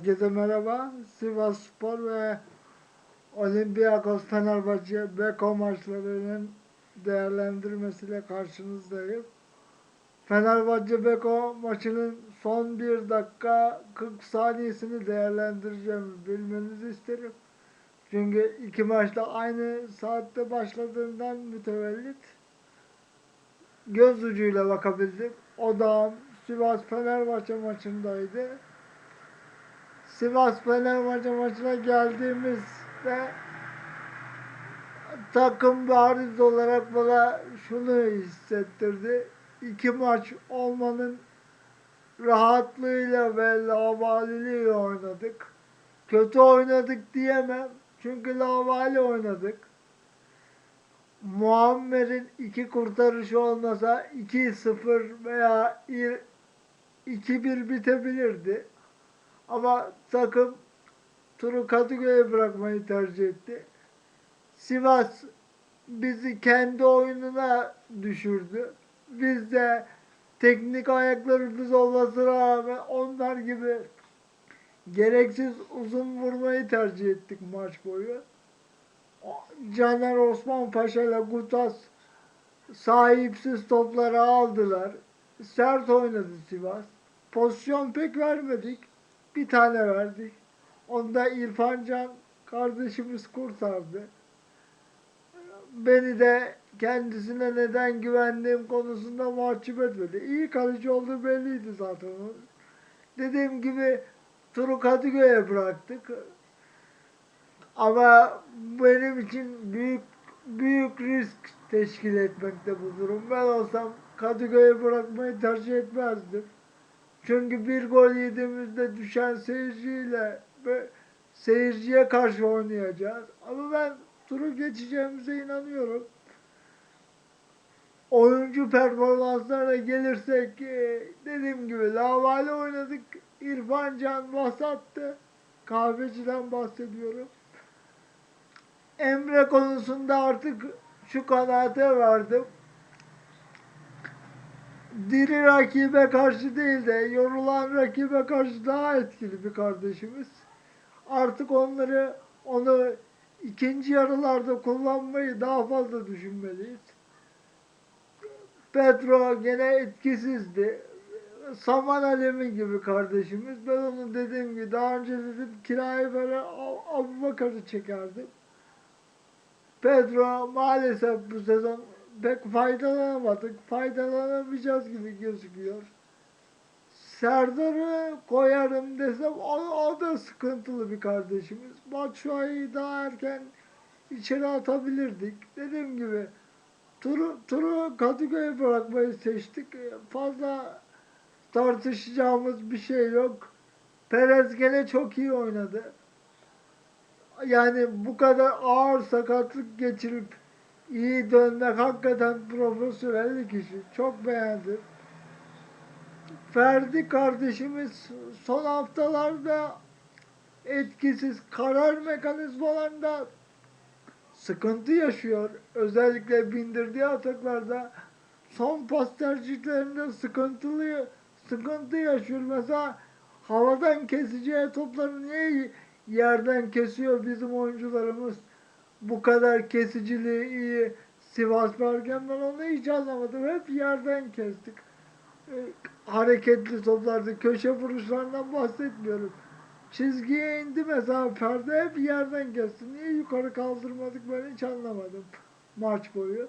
Herkese merhaba. Sivas Spor ve Olympiakos Fenerbahçe Beko maçlarının değerlendirmesiyle karşınızdayım. Fenerbahçe Beko maçının son 1 dakika 40 saniyesini değerlendireceğim bilmenizi isterim. Çünkü iki maçta aynı saatte başladığından mütevellit göz ucuyla bakabildim. O da Sivas Fenerbahçe maçındaydı. Sivas Fenerbahçe maçına geldiğimizde takım bariz olarak bana şunu hissettirdi. İki maç olmanın rahatlığıyla ve lavaliliğiyle oynadık. Kötü oynadık diyemem. Çünkü lavali oynadık. Muammer'in iki kurtarışı olmasa 2-0 veya 2-1 bitebilirdi. Ama takım turu Kadıköy'e bırakmayı tercih etti. Sivas bizi kendi oyununa düşürdü. Biz de teknik ayaklarımız olmasına rağmen onlar gibi gereksiz uzun vurmayı tercih ettik maç boyu. Caner Osman Paşa ile Gutas sahipsiz topları aldılar. Sert oynadı Sivas. Pozisyon pek vermedik. Bir tane verdik. Onda İrfan Can kardeşimiz kurtardı. Beni de kendisine neden güvendiğim konusunda mahcup etmedi. İyi kaleci olduğu belliydi zaten. Dediğim gibi turu Kadıköy'e bıraktık. Ama benim için büyük büyük risk teşkil etmekte bu durum. Ben olsam Kadıköy'e bırakmayı tercih etmezdim. Çünkü bir gol yediğimizde düşen seyirciyle ve seyirciye karşı oynayacağız. Ama ben turu geçeceğimize inanıyorum. Oyuncu performanslarına gelirsek dediğim gibi lavali oynadık. İrfan Can vasattı. Kahveciden bahsediyorum. Emre konusunda artık şu kanaate vardım diri rakibe karşı değil de yorulan rakibe karşı daha etkili bir kardeşimiz. Artık onları onu ikinci yarılarda kullanmayı daha fazla düşünmeliyiz. Petro gene etkisizdi. Saman Alemi gibi kardeşimiz. Ben onu dediğim gibi daha önce dedim kirayı veren Abu Bakar'ı çekerdim. Pedro maalesef bu sezon pek faydalanamadık. Faydalanamayacağız gibi gözüküyor. Serdar'ı koyarım desem o, o da sıkıntılı bir kardeşimiz. Batshuayi'yi daha erken içeri atabilirdik. Dediğim gibi turu, turu Kadıköy'e bırakmayı seçtik. Fazla tartışacağımız bir şey yok. Perez gene çok iyi oynadı. Yani bu kadar ağır sakatlık geçirip iyi dönmek hakikaten profesyonellik işi. Çok beğendim. Ferdi kardeşimiz son haftalarda etkisiz karar mekanizmalarında sıkıntı yaşıyor. Özellikle bindirdiği ataklarda son pas tercihlerinde sıkıntılı sıkıntı yaşıyor. Mesela havadan keseceği topları niye yerden kesiyor bizim oyuncularımız? Bu kadar kesiciliği iyi Sivas varken onu hiç anlamadım. Hep yerden kestik. E, hareketli toplarda, köşe vuruşlarından bahsetmiyorum. Çizgiye indi mesela perde hep yerden kesti. Niye yukarı kaldırmadık ben hiç anlamadım maç boyu.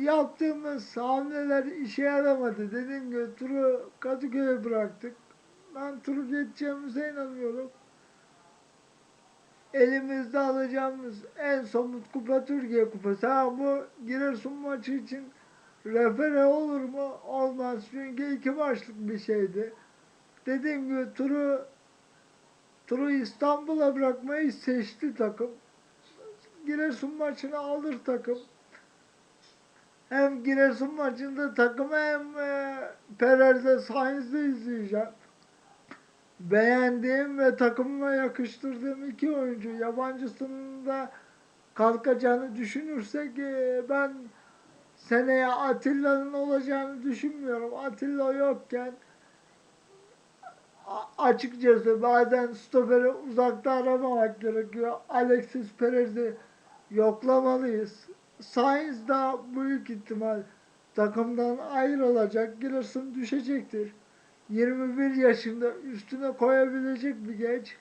Yaptığımız hamleler işe yaramadı. Dediğim gibi turu Kadıköy'e bıraktık. Ben turu geçeceğimize inanıyorum elimizde alacağımız en somut kupa Türkiye Kupası. Ha bu Giresun maçı için refere olur mu? Olmaz. Çünkü iki maçlık bir şeydi. Dediğim gibi turu turu İstanbul'a bırakmayı seçti takım. Giresun maçını alır takım. Hem Giresun maçında takımı hem e, Perez'de Sainz'de izleyeceğim beğendiğim ve takımıma yakıştırdığım iki oyuncu yabancısının da kalkacağını düşünürsek e, ben seneye Atilla'nın olacağını düşünmüyorum. Atilla yokken açıkçası bazen stoperi uzakta aramamak gerekiyor. Alexis Perez'i yoklamalıyız. Sainz da büyük ihtimal takımdan ayrılacak. Giresun düşecektir. 21 yaşında üstüne koyabilecek bir genç.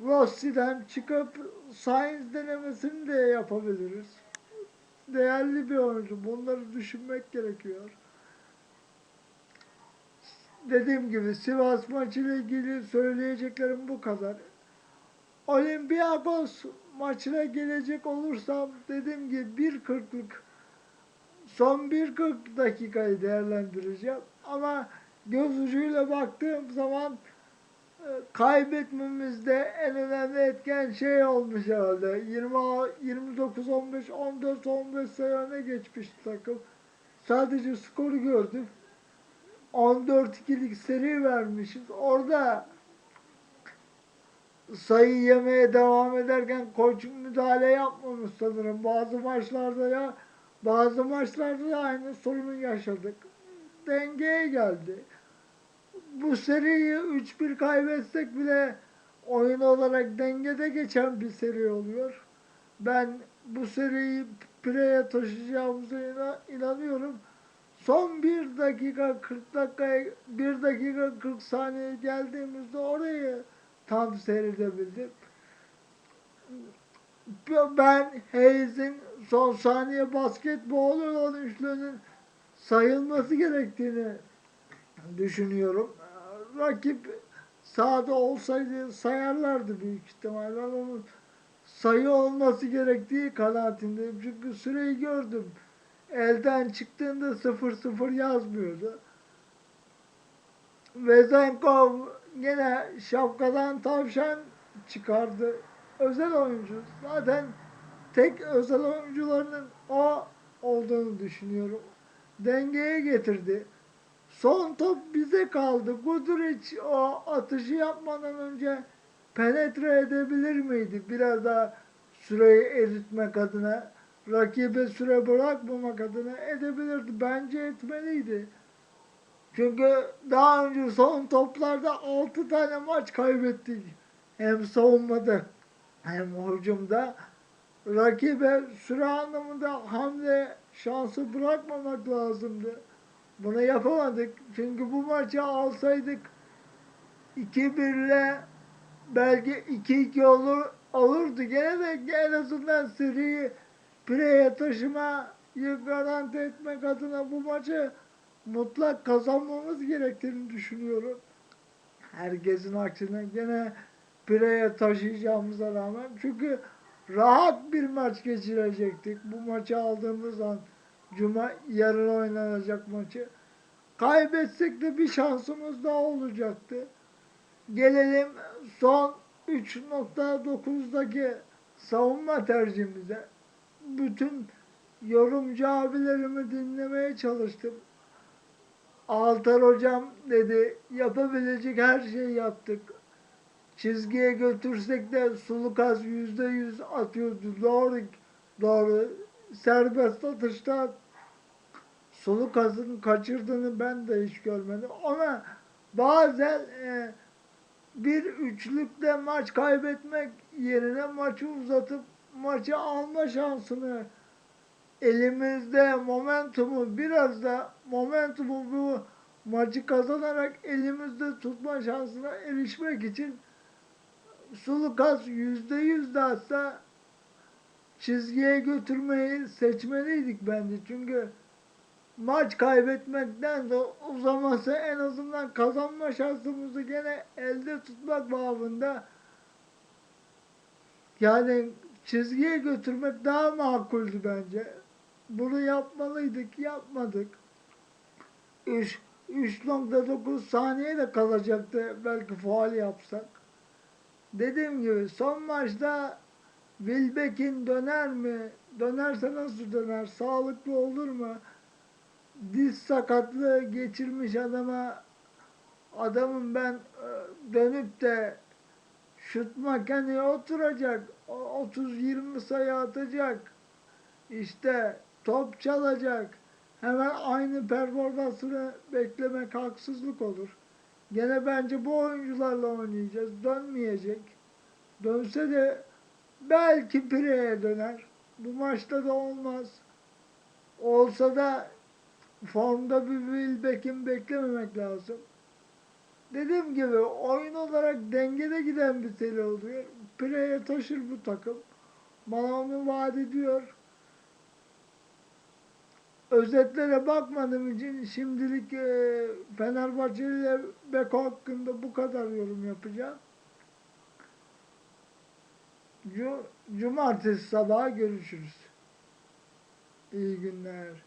Rossi'den çıkıp Sainz denemesini de yapabiliriz. Değerli bir oyuncu. Bunları düşünmek gerekiyor. Dediğim gibi Sivas maçı ile ilgili söyleyeceklerim bu kadar. Olympiakos maçına gelecek olursam dediğim gibi 1.40'lık son 1.40 dakikayı değerlendireceğim. Ama göz ucuyla baktığım zaman e, kaybetmemizde en önemli etken şey olmuş herhalde. 20 29 15 14 15 sayı geçmiş takım. Sadece skoru gördüm. 14-2'lik seri vermişiz. Orada sayı yemeye devam ederken koç müdahale yapmamış sanırım. Bazı maçlarda ya bazı maçlarda da aynı sorunu yaşadık. Dengeye geldi. Bu seriyi 3-1 kaybetsek bile oyun olarak dengede geçen bir seri oluyor. Ben bu seriyi pireye taşıyacağımıza ina- inanıyorum. Son 1 dakika 40 dakikaya 1 dakika 40 saniye geldiğimizde orayı tam seyredebildim. Ben Hayes'in son saniye basketbol olan üçlünün sayılması gerektiğini düşünüyorum. Rakip sahada olsaydı sayarlardı büyük ihtimalle. Onun sayı olması gerektiği kanaatindeyim. Çünkü süreyi gördüm. Elden çıktığında 0-0 yazmıyordu. Vezenkov yine şapkadan tavşan çıkardı. Özel oyuncu. Zaten tek özel oyuncularının o olduğunu düşünüyorum. Dengeye getirdi. Son top bize kaldı. Guduric o atışı yapmadan önce penetre edebilir miydi? Biraz daha süreyi eritmek adına, rakibe süre bırakmamak adına edebilirdi. Bence etmeliydi. Çünkü daha önce son toplarda 6 tane maç kaybettik. Hem savunmada hem hücumda. Rakibe süre anlamında hamle şansı bırakmamak lazımdı. Bunu yapamadık. Çünkü bu maçı alsaydık 2-1 ile belki 2-2 olur, olurdu. Gene de en azından seriyi pireye taşımayı garanti etmek adına bu maçı mutlak kazanmamız gerektiğini düşünüyorum. Herkesin aksine gene pireye taşıyacağımıza rağmen. Çünkü rahat bir maç geçirecektik. Bu maçı aldığımız an Cuma yarın oynanacak maçı. Kaybetsek de bir şansımız daha olacaktı. Gelelim son 3.9'daki savunma tercihimize. Bütün yorumcu abilerimi dinlemeye çalıştım. Altar hocam dedi yapabilecek her şeyi yaptık. Çizgiye götürsek de Sulukas yüzde yüz atıyordu. Doğru, doğru. Serbest atışta Sulukas'ın kaçırdığını ben de hiç görmedim. Ama bazen e, bir üçlükte maç kaybetmek yerine maçı uzatıp maçı alma şansını elimizde momentumu biraz da momentumu bu maçı kazanarak elimizde tutma şansına erişmek için Sulukas yüzde yüz de atsa çizgiye götürmeyi seçmeliydik bence. Çünkü maç kaybetmekten de uzaması en azından kazanma şansımızı gene elde tutmak babında yani çizgiye götürmek daha makuldü bence. Bunu yapmalıydık, yapmadık. 3 3.9 saniye de kalacaktı belki faal yapsak. Dediğim gibi son maçta Wilbeck'in döner mi? Dönerse nasıl döner? Sağlıklı olur mu? Diz sakatlığı geçirmiş adama adamın ben e, dönüp de şut makineye oturacak. 30-20 sayı atacak. İşte top çalacak. Hemen aynı performansını beklemek haksızlık olur. Gene bence bu oyuncularla oynayacağız. Dönmeyecek. Dönse de belki Pire'ye döner. Bu maçta da olmaz. Olsa da formda bir Wilbeck'in beklememek lazım. Dediğim gibi oyun olarak dengede giden bir seri oluyor. Pire'ye taşır bu takım. Bana onu vaat ediyor. Özetlere bakmadığım için şimdilik e, Fenerbahçe ile Beko hakkında bu kadar yorum yapacağım. Cu- Cumartesi sabahı görüşürüz. İyi günler.